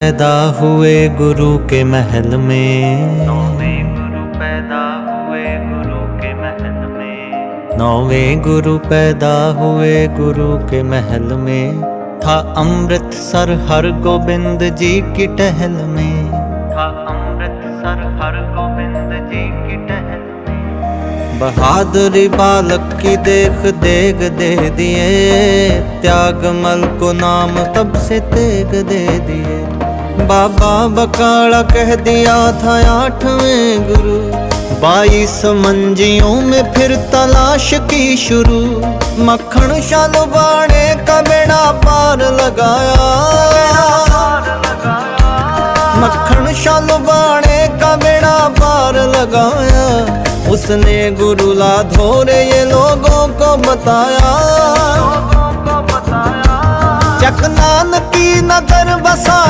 पैदा हुए गुरु के महल में। नौवें गुरु पैदा हुए गुरु के महल में। नौवें गुरु पैदा हुए गुरु के महल में। था अमृत सर हर गोबिंद जी की टहल में। था अमृत सर हर गोबिंद जी की टहल में। बहादुरी बालक की देख देख दे दिए। त्यागमल को नाम तब से तेग दे दिए। बाबा बकाला कह दिया था आठवें गुरु। बाईस मंजियों में फिर तलाश की शुरू। मक्खन शालू बाणे का बेड़ा पार लगाया। मक्खन शालू बाणे का बेड़ा पार लगाया। उसने गुरु लाधोरे ये लोगों को बताया। लोगों की नगर बसाया।